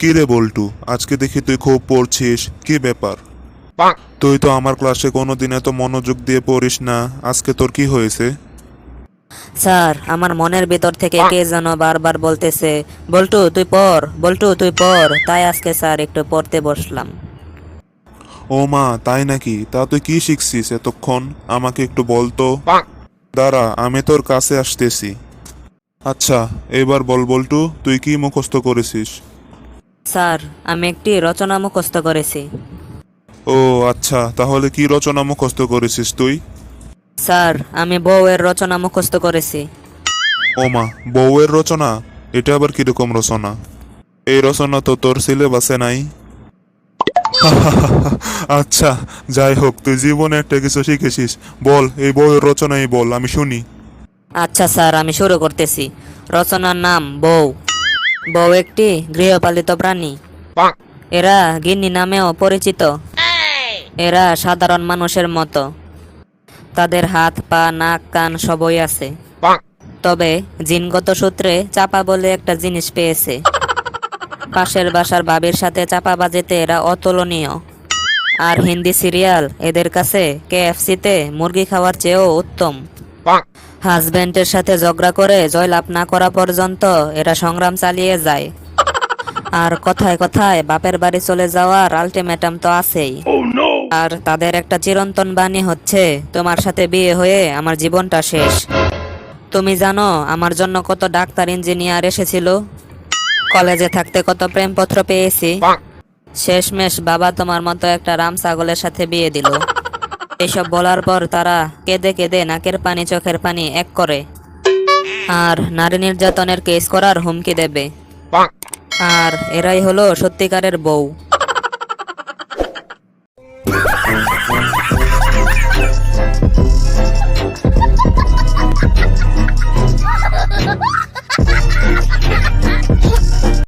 কি রে বল্টু আজকে দেখি তুই খুব পড়ছিস কি ব্যাপার? তুই তো আমার ক্লাসে কোনো দিন এত মনোযোগ দিয়ে পড়িস না আজকে তোর কি হয়েছে? স্যার আমার মনের ভিতর থেকে কে যেন বারবার বলতেছে বল্টু তুই পড় বল্টু তুই পড় তাই আজকে স্যার একটু পড়তে বসলাম। ও মা তাই নাকি? তা তুই কি শিখছিস এতক্ষণ? আমাকে একটু বলতো। দাঁড়া আমি তোর কাছে আসতেছি। আচ্ছা এবার বল বল্টু তুই কি মুখস্থ করেছিস? স্যার আমি একটি রচনা মুখস্থ করেছি। ও আচ্ছা তাহলে কি রচনা মুখস্থ করেছিস তুই? স্যার আমি বউয়ের রচনা মুখস্থ করেছি। ও মা বউয়ের রচনা? এটা আবার কীরকম রচনা? এই রচনা তো তোর সিলেবাসে নাই। আচ্ছা যাই হোক, তুই জীবনে একটা কিছু শিখেছিস। বল, এই বউয়ের রচনাই বল, আমি শুনি। আচ্ছা স্যার, আমি শুরু করতেছি। রচনার নাম বউ। বউ একটি গৃহপালিত প্রাণী। এরা গিন্নি নামেও পরিচিত। এরা সাধারণ মানুষের মতো। তাদের হাত, পা, নাক, কান সবই আছে। তবে জিনগত সূত্রে চাপা বলে একটা জিনিস পেয়েছে। পাশের বাসার বাবির সাথে চাপা বাজেতে এরা অতুলনীয়। আর হিন্দি সিরিয়াল এদের কাছে কেএফসিতে মুরগি খাওয়ার চেয়েও উত্তম। হাজবেন্ডের সাথে ঝগড়া করে জয়লাভ না করা পর্যন্ত এরা সংগ্রাম চালিয়ে যায়। আর কথায় কথায় বাপের বাড়ি চলে যাওয়ার আলটিমেটাম তো আছেই। আর তাদের একটা চিরন্তন বাণী হচ্ছে তোমার সাথে বিয়ে হয়ে আমার জীবনটা শেষ। তুমি জানো আমার জন্য কত ডাক্তার ইঞ্জিনিয়ার এসেছিল? কলেজে থাকতে কত প্রেমপত্র পেয়েছি। শেষমেশ বাবা তোমার মতো একটা রাম ছাগলের সাথে বিয়ে দিল। এসব বলার পর তারা কেঁদে কেঁদে নাকের পানি, চোখের পানি এক করে। আর নারী নির্যাতনের কেস করার হুমকি দেবে। আর এরাই হলো সত্যিকারের বউ।